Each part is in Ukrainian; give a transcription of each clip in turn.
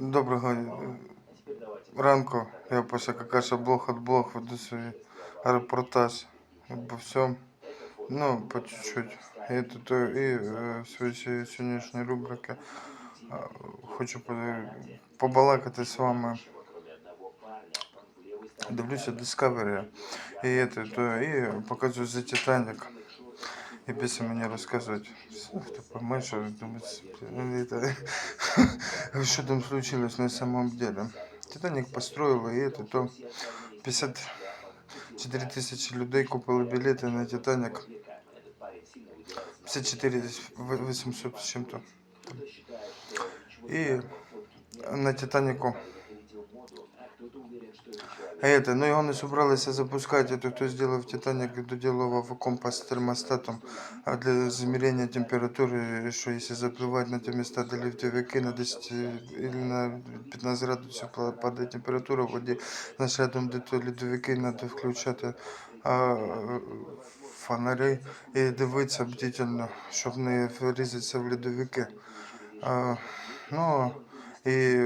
Доброго е, ранку. Я Паша Какаша блог от блог веду свій репортаж обо всьому. Ну, по чуть-чуть. І, е, і е, в своїй сьо- рубрики е, хочу побалакати з вами. Дивлюся Discovery і, это, то, і показую за Титанік. І після мені розказують, все, хто помер, що думають, ну, это, что там случилось на самом деле. Титаник построили, и это то 54 тисячі людей купили білети на Титаник. 54 800 з чим-то. І на Титанику. А это, ну його не собралися запускати, то хто зробив Титаник, доділував компас з термостатом а для замерения температуры, что если заплывать на те места, де лифтовики на 10 или на 15 градусів па- падає температура в воді, значить рядом де то льодовики треба включати а, фонари і дивитися бдительно, щоб не врізатися в льодовики. А, ну, і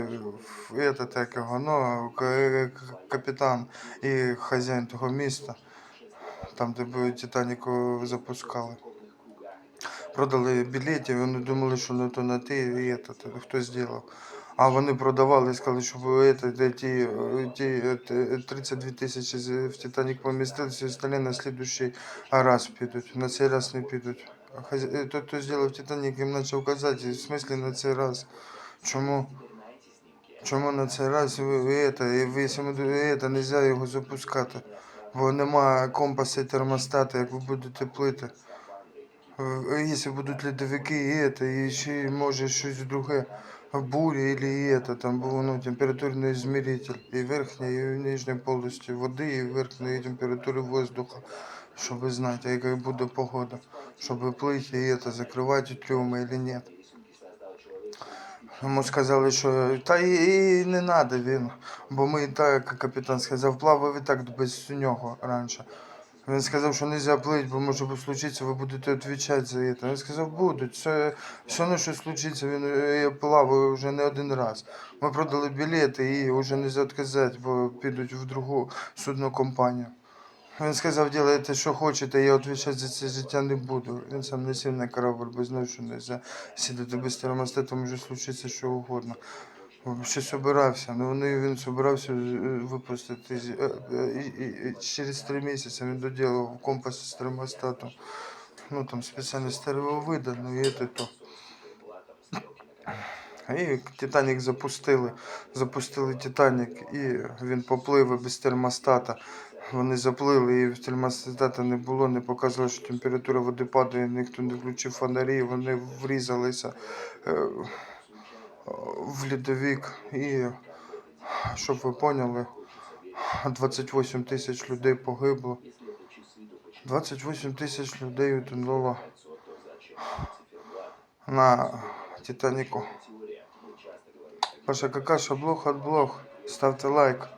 в- это так його, ну, к- к- капітан і хазяїн того міста, там, де би Титаніку запускали. Продали білетів, вони думали, що ну, то на ти і это, хто зробив. А вони продавали і сказали, щоб это, де ті, е, ті е, т- 32 тисячі з- в Титанік помістили, всі остальні на слідущий раз підуть, на цей раз не підуть. А хазя- е, Той, хто зробив Титанік, їм почав казати, в смислі на цей раз. Чому? Чому на цей раз ви, ви, это, і ви якщо ми ду- это, нельзя його запускати? Бо немає компаса і термостата, як ви будете плити. Е, Якщо будуть льодовики і это, і ще й може щось друге, буря или это, там був ну, температурний зміритель і верхньої, і нижньої полості води, і верхньої температури воздуха, щоб знати, яка буде погода, щоб плити і это, закривати трюми или нет. Йому сказали, що та і, і не треба він, бо ми так, як капітан сказав, плавав і так без нього раніше. Він сказав, що не можна плити, бо може случитися, ви будете відповідати за це. Він сказав, будуть. Все, все одно, що случиться, він е, плаває вже не один раз. Ми продали білети і вже не можна відказати, бо підуть в другу судну компанію. Він сказав, ділайте, що хочете, я відповідати за це життя не буду. Він сам не сів на корабль, бо знав, що не можна сідати без термостату, може случитися що угодно. Ще собирався, ну вони він собирався е, випустити е, е, і, і, і через три місяці він доділав компас з термостатом. Ну там спеціально стереовида, ну і це то. І Титанік запустили. Запустили Титанік, і він поплив без термостата. Вони заплили, і термостата не було, не показувало, що температура води падає, ніхто не включив фонарі, вони врізалися е, в льодовик. І, щоб ви поняли, 28 тисяч людей погибло. 28 тисяч людей утонуло на Титаніку. Паша Какаша, блог от блог. Ставте лайк.